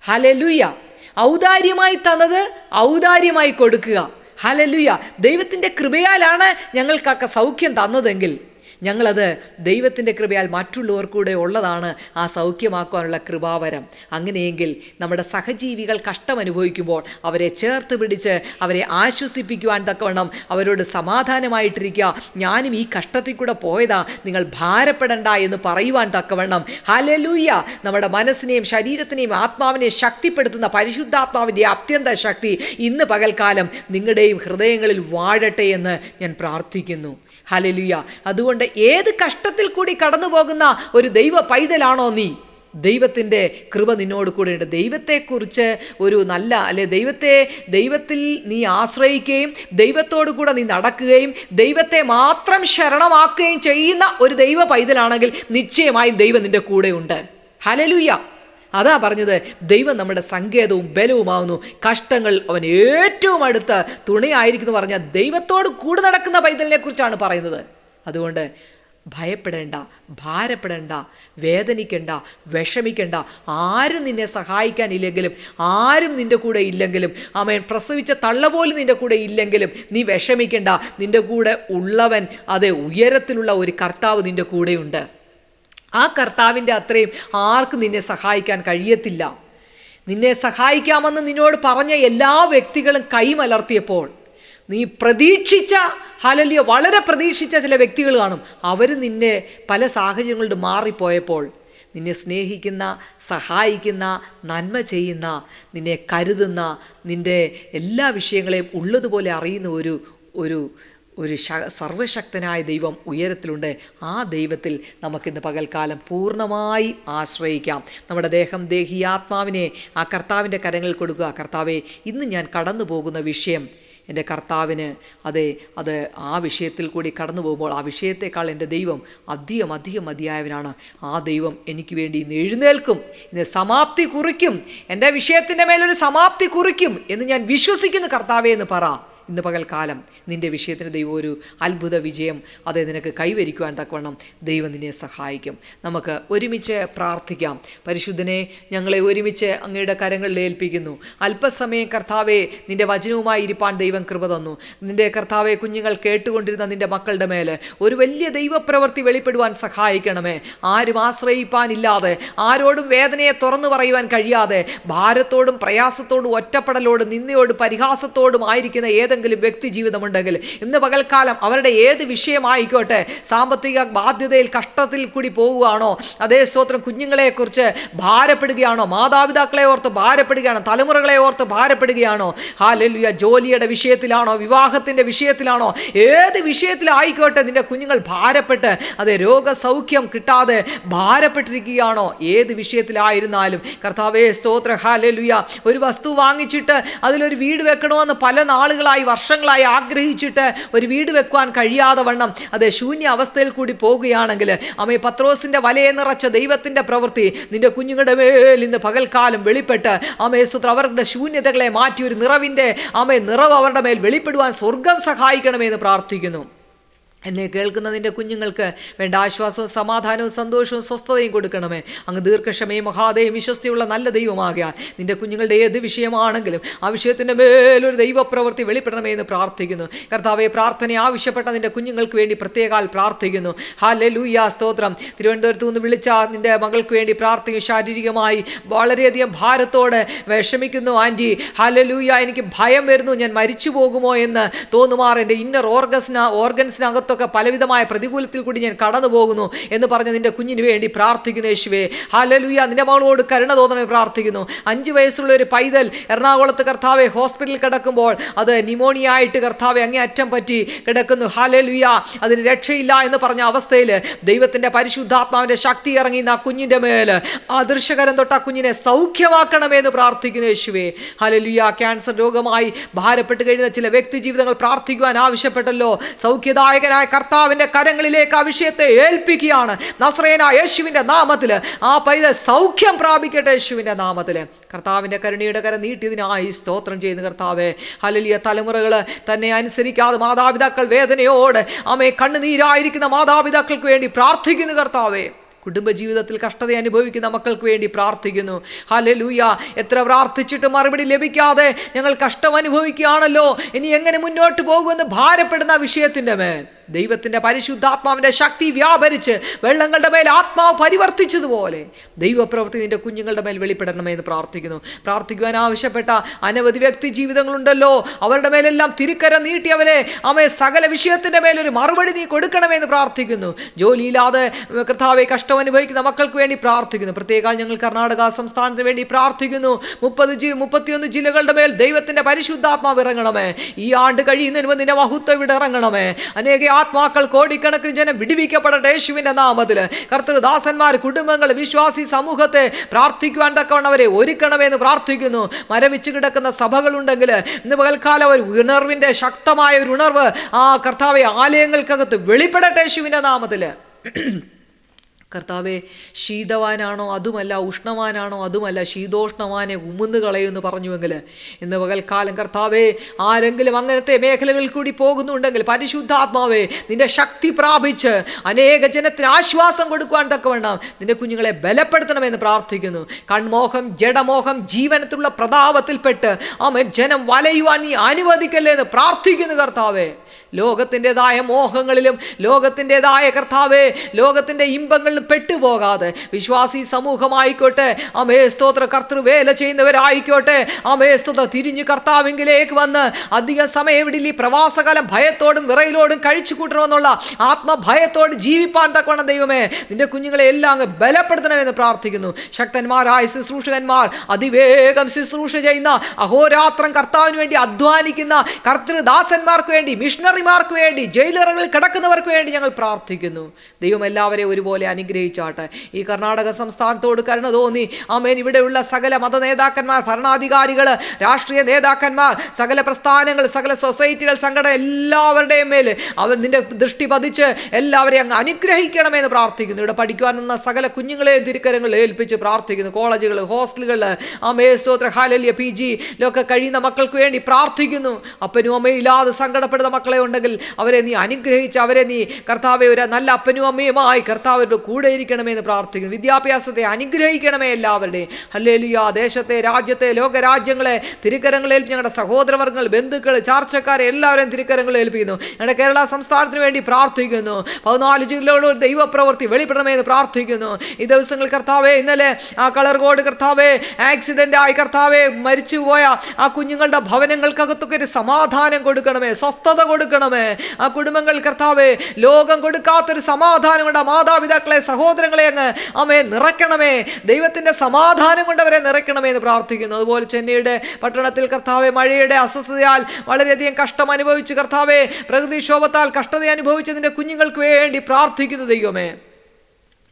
ഹലലൂയ ഔദാര്യമായി തന്നത് ഔദാര്യമായി കൊടുക്കുക. ഹലലുയ ദൈവത്തിന്റെ കൃപയാലാണ് ഞങ്ങൾക്കൊക്കെ സൗഖ്യം തന്നതെങ്കിൽ ഞങ്ങളത് ദൈവത്തിന്റെ കൃപയാൽ മറ്റുള്ളവർക്കൂടെ ഉള്ളതാണ് ആ സൗഖ്യമാക്കുവാനുള്ള കൃപാവരം. അങ്ങനെയെങ്കിൽ നമ്മുടെ സഹജീവികൾ കഷ്ടം അനുഭവിക്കുമ്പോൾ അവരെ ചേർത്ത് പിടിച്ച് അവരെ ആശ്വസിപ്പിക്കുവാൻ തക്കവണ്ണം അവരോട് സമാധാനമായിട്ടിരിക്കുക. ഞാനും ഈ കഷ്ടത്തിൽ കൂടെ പോയതാ. നിങ്ങൾ ഭാരപ്പെടണ്ട എന്ന് പറയുവാൻ തക്കവണ്ണം. ഹലലൂയ നമ്മുടെ മനസ്സിനെയും ശരീരത്തിനെയും ആത്മാവിനെയും ശക്തിപ്പെടുത്തുന്ന പരിശുദ്ധാത്മാവിന്റെ അത്യന്ത ശക്തി ഇന്ന് പകൽക്കാലം നിങ്ങളുടെയും ഹൃദയങ്ങളിൽ വാഴട്ടെ എന്ന് ഞാൻ പ്രാർത്ഥിക്കുന്നു. ഹലലുയ. അതുകൊണ്ട് ഏത് കഷ്ടത്തിൽ കൂടി കടന്നു പോകുന്ന ഒരു ദൈവ പൈതലാണോ നീ? ദൈവത്തിന്റെ കൃപ നിന്നോട് കൂടെയുണ്ട്. ദൈവത്തെക്കുറിച്ച് ഒരു നല്ല അല്ലെ ദൈവത്തെ ദൈവത്തിൽ നീ ആശ്രയിക്കുകയും ദൈവത്തോടു കൂടെ നീ നടക്കുകയും ദൈവത്തെ മാത്രം ശരണമാക്കുകയും ചെയ്യുന്ന ഒരു ദൈവ പൈതലാണെങ്കിൽ നിശ്ചയമായും ദൈവം നിന്റെ ഉണ്ട്. ഹലലുയ്യ അതാ പറഞ്ഞത് ദൈവം നമ്മുടെ സങ്കേതവും ബലവുമാവുന്നു. കഷ്ടങ്ങൾ അവൻ ഏറ്റവും അടുത്ത് തുണയായിരിക്കുന്നു പറഞ്ഞ ദൈവത്തോട് കൂടെ നടക്കുന്ന പൈതലിനെ കുറിച്ചാണ് പറയുന്നത്. അതുകൊണ്ട് ഭയപ്പെടേണ്ട ഭാരപ്പെടേണ്ട വേദനിക്കേണ്ട വിഷമിക്കേണ്ട ആരും നിന്നെ സഹായിക്കാനില്ലെങ്കിലും ആരും നിന്റെ കൂടെ ഇല്ലെങ്കിലും അമേൻ പ്രസവിച്ച തള്ള പോലും നിന്റെ കൂടെ ഇല്ലെങ്കിലും നീ വിഷമിക്കേണ്ട. നിന്റെ കൂടെ ഉള്ളവൻ അതെ ഉയരത്തിലുള്ള ഒരു കർത്താവ് നിന്റെ കൂടെയുണ്ട്. ആ കർത്താവിന്റെ അത്രയും ആർക്കും നിന്നെ സഹായിക്കാൻ കഴിയത്തില്ല. നിന്നെ സഹായിക്കാമെന്ന് നിന്നോട് പറഞ്ഞ എല്ലാ വ്യക്തികളും കൈമലർത്തിയപ്പോൾ നീ പ്രതീക്ഷിച്ച ഹലലിയ വളരെ പ്രതീക്ഷിച്ച ചില വ്യക്തികൾ കാണും. അവർ നിന്നെ പല സാഹചര്യങ്ങളിൽ മാറിപ്പോയപ്പോൾ നിന്നെ സ്നേഹിക്കുന്ന സഹായിക്കുന്ന നന്മ ചെയ്യുന്ന നിന്നെ കരുതുന്ന നിന്റെ എല്ലാ വിഷയങ്ങളെയും ഉള്ളതുപോലെ അറിയുന്ന ഒരു ഒരു ഒരു സർവശക്തനായ ദൈവം ഉയരത്തിലുണ്ട്. ആ ദൈവത്തിൽ നമുക്കിന്ന് പകൽക്കാലം പൂർണമായി ആശ്രയിക്കാം. നമ്മുടെ ദേഹം ദേഹി ആത്മാവിനെ ആ കർത്താവിന്റെ കരങ്ങളിൽ കൊടുക്കുക. കർത്താവെ ഇന്ന് ഞാൻ കടന്നു പോകുന്ന വിഷയം എന്റെ കർത്താവിന് അതെ അത് ആ വിഷയത്തിൽ കൂടി കടന്നു പോകുമ്പോൾ ആ വിഷയത്തെക്കാൾ എന്റെ ദൈവം അധികം അധികം മതിയായവനാണ്. ആ ദൈവം എനിക്ക് വേണ്ടി ഇന്ന് എഴുന്നേൽക്കും. ഇന്ന് സമാപ്തി കുറിക്കും. എന്റെ വിഷയത്തിന്റെ മേലൊരു സമാപ്തി കുറിക്കും എന്ന് ഞാൻ വിശ്വസിക്കുന്നു. കർത്താവേ എന്ന് പറ. ഇന്ന് പകൽക്കാലം നിന്റെ വിഷയത്തിന് ദൈവം ഒരു അത്ഭുത വിജയം അത് നിനക്ക് കൈവരിക്കുവാൻ തക്കവണ്ണം ദൈവം നിന്നെ സഹായിക്കും. നമുക്ക് ഒരുമിച്ച് പ്രാർത്ഥിക്കാം. പരിശുദ്ധനെ ഞങ്ങളെ ഒരുമിച്ച് അങ്ങയുടെ കരങ്ങളിൽ ഏൽപ്പിക്കുന്നു. അല്പസമയം കർത്താവെ നിന്റെ വചനവുമായി ഇരിപ്പാൻ ദൈവം കൃപ തന്നു. നിന്റെ കർത്താവെ കുഞ്ഞുങ്ങൾ കേട്ടുകൊണ്ടിരുന്ന നിന്റെ മക്കളുടെ മേൽ ഒരു വലിയ ദൈവപ്രവൃത്തി വെളിപ്പെടുവാൻ സഹായിക്കണമേ. ആരും ആശ്രയിപ്പാനില്ലാതെ ആരോടും വേദനയെ തുറന്നു പറയുവാൻ കഴിയാതെ ഭാരത്തോടും പ്രയാസത്തോടും ഒറ്റപ്പെടലോടും നിന്നയോടും പരിഹാസത്തോടും ആയിരിക്കുന്ന ഏതെങ്കിലും വ്യക്തി ജീവിതമുണ്ടെങ്കിൽ ഇന്ന് പകൽക്കാലം അവരുടെ ഏത് വിഷയമായിക്കോട്ടെ സാമ്പത്തിക ബാധ്യതയിൽ കഷ്ടത്തിൽ കൂടി പോവുകയാണോ അതേ സ്തോത്രം കുഞ്ഞുങ്ങളെക്കുറിച്ച് ഭാരപ്പെടുകയാണോ മാതാപിതാക്കളെ ഓർത്ത് ഭാരപ്പെടുകയാണോ തലമുറകളെ ഓർത്ത് ഭാരപ്പെടുകയാണോ ഹാലലുയ ജോലിയുടെ വിഷയത്തിലാണോ വിവാഹത്തിന്റെ വിഷയത്തിലാണോ ഏത് വിഷയത്തിലായിക്കോട്ടെ നിന്റെ കുഞ്ഞുങ്ങൾ ഭാരപ്പെട്ട് അതെ രോഗസൗഖ്യം കിട്ടാതെ ഭാരപ്പെട്ടിരിക്കുകയാണോ ഏത് വിഷയത്തിലായിരുന്നാലും. കർത്താവേ സ്തോത്ര ഹാലലുയ. ഒരു വസ്തു വാങ്ങിച്ചിട്ട് അതിലൊരു വീട് വെക്കണമെന്ന് പല നാളുകളായി വർഷങ്ങളായി ആഗ്രഹിച്ചിട്ട് ഒരു വീട് വെക്കുവാൻ കഴിയാതെ വണ്ണം അത് ശൂന്യ അവസ്ഥയിൽ കൂടി പോവുകയാണെങ്കിൽ അമ്മയെ പത്രോസിന്റെ വലയെ നിറച്ച ദൈവത്തിന്റെ പ്രവൃത്തി നിന്റെ കുഞ്ഞുങ്ങളുടെ മേൽ ഇന്ന് പകൽക്കാലം വെളിപ്പെട്ട് അമ്മയെ സുത്ര അവരുടെ ശൂന്യതകളെ മാറ്റി ഒരു നിറവിന്റെ അമ്മയെ നിറവ് അവരുടെ മേൽ വെളിപ്പെടുവാൻ സ്വർഗം സഹായിക്കണമെന്ന് പ്രാർത്ഥിക്കുന്നു. എന്നെ കേൾക്കുന്നതിന്റെ കുഞ്ഞുങ്ങൾക്ക് വേണ്ട ആശ്വാസവും സമാധാനവും സന്തോഷവും സ്വസ്ഥതയും കൊടുക്കണമേ. അങ്ങ് ദീർഘക്ഷമയും മഹാദയും വിശ്വസ്തയുള്ള നല്ല ദൈവമാകിയാൽ നിന്റെ കുഞ്ഞുങ്ങളുടെ ഏത് വിഷയമാണെങ്കിലും ആ വിഷയത്തിന്റെ മേലൊരു ദൈവപ്രവൃത്തി വെളിപ്പെടണമേ എന്ന് പ്രാർത്ഥിക്കുന്നു. കർത്താവെ പ്രാർത്ഥന ആവശ്യപ്പെട്ട നിന്റെ കുഞ്ഞുങ്ങൾക്ക് വേണ്ടി പ്രത്യേകാൽ പ്രാർത്ഥിക്കുന്നു. ഹാലെ ലൂയ സ്തോത്രം. തിരുവനന്തപുരത്ത് നിന്ന് വിളിച്ച നിന്റെ മകൾക്ക് വേണ്ടി പ്രാർത്ഥിക്കും. ശാരീരികമായി വളരെയധികം ഭാരത്തോടെ വിഷമിക്കുന്നു ആന്റി. ഹാലെ ലൂയ എനിക്ക് ഭയം വരുന്നു. ഞാൻ മരിച്ചു പോകുമോ എന്ന് തോന്നുമാർ. എന്റെ ഇന്നർ ഓർഗൻസിന ഓർഗൻസിനകത്ത് ലോകത്തൊക്കെ പലവിധമായ പ്രതികൂലത്തിൽ കൂടി ഞാൻ കടന്നു പോകുന്നു എന്ന് പറഞ്ഞ് നിന്റെ കുഞ്ഞിന് വേണ്ടി പ്രാർത്ഥിക്കുന്നു യേശുവേ. ഹാലലുയ നിന്റെ മകളോട് കരുണ തോന്നണമേ പ്രാർത്ഥിക്കുന്നു. അഞ്ച് വയസ്സുള്ള ഒരു പൈതൽ എറണാകുളത്ത് കർത്താവെ ഹോസ്പിറ്റലിൽ കിടക്കുമ്പോൾ അത് ന്യൂമോണിയ ആയിട്ട് കർത്താവെ അങ്ങേ അറ്റം പറ്റി കിടക്കുന്നു. ഹാലലുയ അതിന് രക്ഷയില്ല എന്ന് പറഞ്ഞ അവസ്ഥയിൽ ദൈവത്തിന്റെ പരിശുദ്ധാത്മാവിന്റെ ശക്തി ഇറങ്ങി ആ കുഞ്ഞിന്റെ മേൽ. ആ ദൃശ്യകരം തൊട്ട് ആ കുഞ്ഞിനെ സൗഖ്യമാക്കണമേ എന്ന് പ്രാർത്ഥിക്കുന്നു യേശുവേ. ഹാലലുയ ക്യാൻസർ രോഗമായി ഭാരപ്പെട്ട് കഴിയുന്ന ചില വ്യക്തി ജീവിതങ്ങൾ പ്രാർത്ഥിക്കുവാൻ ആവശ്യപ്പെട്ടല്ലോ. സൗഖ്യദായകനായ കർത്താവിന്റെ കരങ്ങളിലേക്ക് ആ വിഷയത്തെ ഏൽപ്പിക്കുകയാണ്. നസ്രേന യേശുവിന്റെ നാമത്തിൽ ആ പൈതൽ സൗഖ്യം പ്രാപിക്കട്ടെ യേശുവിന്റെ നാമത്തിൽ കർത്താവിന്റെ കരുണയുടെ കര നീട്ടിയതിനായി സ്തോത്രം ചെയ്യുന്ന കർത്താവെ. ഹലലിയ തലമുറകൾ തന്നെ അനുസരിക്കാതെ മാതാപിതാക്കൾ വേദനയോടെ അമ്മയെ കണ്ണുനീരായിരിക്കുന്ന മാതാപിതാക്കൾക്ക് വേണ്ടി പ്രാർത്ഥിക്കുന്നു കർത്താവേ. കുടുംബജീവിതത്തിൽ കഷ്ടത അനുഭവിക്കുന്ന മക്കൾക്ക് വേണ്ടി പ്രാർത്ഥിക്കുന്നു. ഹലലൂയ എത്ര പ്രാർത്ഥിച്ചിട്ട് മറുപടി ലഭിക്കാതെ ഞങ്ങൾ കഷ്ടം അനുഭവിക്കുകയാണല്ലോ ഇനി എങ്ങനെ മുന്നോട്ട് പോകുമെന്ന് ഭാരപ്പെടുന്ന വിഷയത്തിന്റെ മേൽ. ദൈവത്തിന്റെ പരിശുദ്ധാത്മാവിന്റെ ശക്തി വ്യാപരിച്ച് വെള്ളങ്ങളുടെ മേൽ ആത്മാവ് പരിവർത്തിച്ചതുപോലെ ദൈവപ്രവൃത്തി നിന്റെ കുഞ്ഞുങ്ങളുടെ മേൽ വെളിപ്പെടണമേ എന്ന് പ്രാർത്ഥിക്കുന്നു. പ്രാർത്ഥിക്കുവാൻ ആവശ്യപ്പെട്ട അനവധി വ്യക്തി ജീവിതങ്ങളുണ്ടല്ലോ. അവരുടെ മേലെല്ലാം തിരിക്കര നീട്ടി അവരെ അമ്മയെ സകല വിഷയത്തിന്റെ മേലൊരു മറുപടി നീ കൊടുക്കണമേ എന്ന് പ്രാർത്ഥിക്കുന്നു. ജോലിയില്ലാതെ കർത്താവെ കഷ്ടം അനുഭവിക്കുന്ന മക്കൾക്ക് വേണ്ടി പ്രാർത്ഥിക്കുന്നു. പ്രത്യേകം ഞങ്ങൾ കർണാടക സംസ്ഥാനത്തിന് വേണ്ടി പ്രാർത്ഥിക്കുന്നു. മുപ്പത് ജി മുപ്പത്തിയൊന്ന് ജില്ലകളുടെ മേൽ ദൈവത്തിന്റെ പരിശുദ്ധാത്മാവ് ഇറങ്ങണമേ. ഈ ആണ്ട് കഴിയുന്നതിന് മുമ്പ് നിന്റെ മഹത്വം ഇവിടെ ഇറങ്ങണമേ. അനേക ആത്മാക്കൾ കോടിക്കണക്കിന് ജനം വിടുവിക്കപ്പെടട്ടെ യേശുവിന്റെ നാമത്തിൽ. കർത്തൃദാസന്മാർ കുടുംബങ്ങൾ വിശ്വാസി സമൂഹത്തെ പ്രാർത്ഥിക്കുവാൻ തക്കവണ്ണം അവരെ ഒരുക്കണമെന്ന് പ്രാർത്ഥിക്കുന്നു. മരവിച്ച് കിടക്കുന്ന സഭകളുണ്ടെങ്കിൽ ഇന്ന് പകൽക്കാലം ഒരു ഉണർവിന്റെ ശക്തമായ ഒരു ഉണർവ് ആ കർത്താവെ ആലയങ്ങൾക്കകത്ത് വെളിപ്പെടട്ടെ യേശുവിന്റെ നാമത്തിൽ. കർത്താവെ ശീതവാനാണോ അതുമല്ല ഉഷ്ണവാനാണോ അതുമല്ല ശീതോഷ്ണവാനെ ഉമ്മുന്ന് കളയുമെന്ന് പറഞ്ഞുവെങ്കിൽ ഇന്ന് പകൽക്കാലം കർത്താവെ ആരെങ്കിലും അങ്ങനത്തെ മേഖലകളിൽ കൂടി പോകുന്നുണ്ടെങ്കിൽ പരിശുദ്ധാത്മാവേ നിന്റെ ശക്തി പ്രാപിച്ച് അനേക ജനത്തിന് ആശ്വാസം കൊടുക്കുവാൻ തക്കവണ്ണം നിന്റെ കുഞ്ഞുങ്ങളെ ബലപ്പെടുത്തണമെന്ന് പ്രാർത്ഥിക്കുന്നു. കൺമോഹം ജഡമോഹം ജീവനത്തിലുള്ള പ്രതാപത്തിൽപ്പെട്ട് ആമൻ ജനം വലയുവാൻ നീ അനുവദിക്കല്ലേ എന്ന് പ്രാർത്ഥിക്കുന്നു കർത്താവേ. ലോകത്തിന്റെതായ മോഹങ്ങളിലും ലോകത്തിന്റെതായ കർത്താവേ ലോകത്തിന്റെ ഇമ്പങ്ങളിലും പെട്ടുപോകാതെ. വിശ്വാസി സമൂഹമായിക്കോട്ടെ. അമേ സ്തോത്ര കർത്തൃവേല ചെയ്യുന്നവരായിക്കോട്ടെ. അമേ സ്തോത്ര തിരിഞ്ഞു കർത്താവിങ്കിലേക്ക് വന്ന് അധിക സമയം ഈ പ്രവാസകാലം ഭയത്തോടും വിറയിലോടും കഴിച്ചു കൂട്ടണമെന്നുള്ള ആത്മഭയത്തോട് ജീവിപ്പാൻ തക്കവണ്ണം ദൈവമേ നിന്റെ കുഞ്ഞുങ്ങളെ എല്ലാം അങ്ങ് ബലപ്പെടുത്തണമെന്ന് പ്രാർത്ഥിക്കുന്നു. ശക്തന്മാരായ ശുശ്രൂഷകന്മാർ അതിവേഗം ശുശ്രൂഷ ചെയ്യുന്ന അഹോരാത്രം കർത്താവിന് വേണ്ടി അധ്വാനിക്കുന്ന കർത്തൃദാസന്മാർക്ക് വേണ്ടി മിഷണറിമാർക്ക് വേണ്ടി ജയിലറുകളിൽ കിടക്കുന്നവർക്ക് വേണ്ടി ഞങ്ങൾ പ്രാർത്ഥിക്കുന്നു. ദൈവം എല്ലാവരെയും ഒരുപോലെ അനുഗ്രഹിച്ചാട്ടെ ഈ കർണാടക സംസ്ഥാനത്തോട് കരുണ തോന്നി. ആമേൻ ഇവിടെയുള്ള സകല മത നേതാക്കന്മാർ ഭരണാധികാരികൾ രാഷ്ട്രീയ നേതാക്കന്മാർ സകല പ്രസ്ഥാനങ്ങൾ സകല സൊസൈറ്റികൾ സംഘടന എല്ലാവരുടെയും മേൽ അവർ നിന്റെ ദൃഷ്ടി പതിച്ച് എല്ലാവരെയും അങ്ങ് അനുഗ്രഹിക്കണമെന്ന് പ്രാർത്ഥിക്കുന്നു. ഇവിടെ പഠിക്കുവാൻ നിന്ന സകല കുഞ്ഞുങ്ങളെയും തിരുക്കരങ്ങളിൽ ഏൽപ്പിച്ച് പ്രാർത്ഥിക്കുന്നു. കോളേജുകൾ ഹോസ്റ്റലുകൾ ആമേ സ്തോത്ര ഹാലല്യ പി ജി ഒക്കെ കഴിയുന്ന മക്കൾക്ക് വേണ്ടി പ്രാർത്ഥിക്കുന്നു. അപ്പനും അമ്മയും ഇല്ലാതെ സങ്കടപ്പെടുന്ന മക്കളെ ഉണ്ടെങ്കിൽ അവരെ നീ അനുഗ്രഹിച്ച് അവരെ നീ കർത്താവെ ഒരു നല്ല അപ്പനും അമ്മയുമായി കർത്താവരുടെ കൂടെ ഇരിക്കണമെന്ന് പ്രാർത്ഥിക്കുന്നു. വിദ്യാഭ്യാസത്തെ അനുഗ്രഹിക്കണമേ എല്ലാവരുടെയും. ഹല്ലേലുയ. ദേശത്തെ രാജ്യത്തെ ലോകരാജ്യങ്ങളെ തിരുക്കരങ്ങളിൽ ഞങ്ങളുടെ സഹോദരവർഗങ്ങൾ ബന്ധുക്കൾ ചാർച്ചക്കാരെ എല്ലാവരെയും തിരുക്കരങ്ങളിൽ ഏൽപ്പിക്കുന്നു. ഞങ്ങളുടെ കേരള സംസ്ഥാനത്തിന് വേണ്ടി പ്രാർത്ഥിക്കുന്നു. പതിനാല് ജില്ലകളിൽ ദൈവപ്രവൃത്തി വെളിപ്പെടണമെന്ന് പ്രാർത്ഥിക്കുന്നു. ഈ ദിവസങ്ങൾ കർത്താവേ ഇന്നലെ ആ കളർ കോഡ് കർത്താവേ ആക്സിഡന്റ് ആയി കർത്താവേ മരിച്ചുപോയ ആ കുഞ്ഞുങ്ങളുടെ ഭവനങ്ങൾക്കകത്തൊക്കെ ഒരു സമാധാനം കൊടുക്കണമേ സ്വസ്ഥത കൊടുക്കണമേ. ആ കുടുംബങ്ങൾ കർത്താവേ ലോകം കൊടുക്കാത്തൊരു സമാധാനം കൊണ്ട് മാതാപിതാക്കളെ സഹോദരങ്ങളെ അങ്ങ് അമ്മയെ നിറയ്ക്കണമേ. ദൈവത്തിന്റെ സമാധാനം കൊണ്ട് അവരെ നിറയ്ക്കണമേ എന്ന് പ്രാർത്ഥിക്കുന്നു. അതുപോലെ ചെന്നൈയുടെ പട്ടണത്തിൽ കർത്താവെ മഴയുടെ അസ്വസ്ഥതയാൽ വളരെയധികം കഷ്ടം അനുഭവിച്ച് കർത്താവെ പ്രകൃതിക്ഷോഭത്താൽ കഷ്ടത അനുഭവിച്ചതിന്റെ കുഞ്ഞുങ്ങൾക്ക് വേണ്ടി പ്രാർത്ഥിക്കുന്നു ദൈവമേ.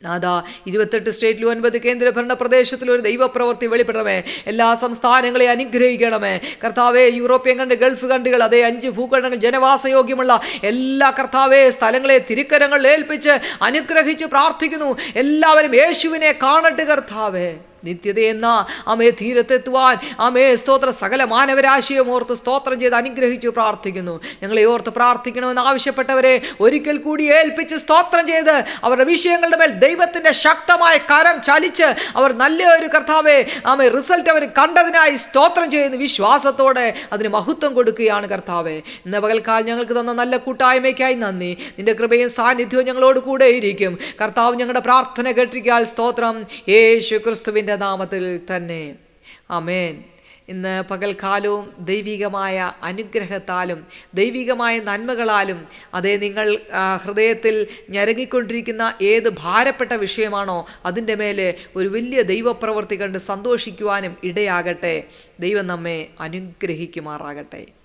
നാദാ ഇരുപത്തെട്ട് സ്റ്റേറ്റിലും ഒൻപത് കേന്ദ്രഭരണ പ്രദേശത്തിലും ഒരു ദൈവപ്രവൃത്തി വെളിപ്പെടണമേ. എല്ലാ സംസ്ഥാനങ്ങളെ അനുഗ്രഹിക്കണമേ. കർത്താവെ യൂറോപ്യൻ കണ്ട് ഗൾഫ് കണ്ടുകൾ അതേ അഞ്ച് ഭൂഖണ്ഡങ്ങൾ ജനവാസയോഗ്യമുള്ള എല്ലാ കർത്താവെ സ്ഥലങ്ങളെ തിരുക്കരങ്ങളിൽ ഏൽപ്പിച്ച് അനുഗ്രഹിച്ച് പ്രാർത്ഥിക്കുന്നു. എല്ലാവരും യേശുവിനെ കാണട്ടെ കർത്താവേ. നിത്യതയെന്ന അമേ തീരത്തെത്തുവാൻ അമേ സ്തോത്ര സകല മാനവരാശിയെ ഓർത്ത് സ്തോത്രം ചെയ്ത് അനുഗ്രഹിച്ചു പ്രാർത്ഥിക്കുന്നു. ഞങ്ങളെ ഓർത്ത് പ്രാർത്ഥിക്കണമെന്ന് ആവശ്യപ്പെട്ടവരെ ഒരിക്കൽ കൂടി ഏൽപ്പിച്ച് സ്തോത്രം ചെയ്ത് അവരുടെ വിഷയങ്ങളുടെ മേൽ ദൈവത്തിന്റെ ശക്തമായ കരം ചലിച്ച് അവർ നല്ല ഒരു കർത്താവെ ആമേ റിസൾട്ട് അവർ കണ്ടതിനായി സ്തോത്രം ചെയ്യുന്ന വിശ്വാസത്തോടെ അതിന് മഹത്വം കൊടുക്കുകയാണ് കർത്താവെ. ഇന്ന് പകൽക്കാലം ഞങ്ങൾക്ക് തന്ന നല്ല കൂട്ടായ്മയ്ക്കായി നന്ദി. നിന്റെ കൃപയും സാന്നിധ്യവും ഞങ്ങളോട് കൂടെ ഇരിക്കും. കർത്താവ് ഞങ്ങളുടെ പ്രാർത്ഥന കേട്ടിരിക്കാൻ സ്തോത്രം. യേശു ക്രിസ്തുവിന്റെ നാമത്തിൽ തന്നെ. അമേൻ ഇന്ന് പകൽക്കാലവും ദൈവികമായ അനുഗ്രഹത്താലും ദൈവികമായ നന്മകളാലും അതേ നിങ്ങൾ ഹൃദയത്തിൽ ഞരങ്ങിക്കൊണ്ടിരിക്കുന്ന ഏത് ഭാരപ്പെട്ട വിഷയമാണോ അതിന്റെ മേലെ ഒരു വലിയ ദൈവപ്രവൃത്തി കണ്ട് സന്തോഷിക്കുവാനും ഇടയാകട്ടെ. ദൈവം നമ്മെ അനുഗ്രഹിക്കുമാറാകട്ടെ.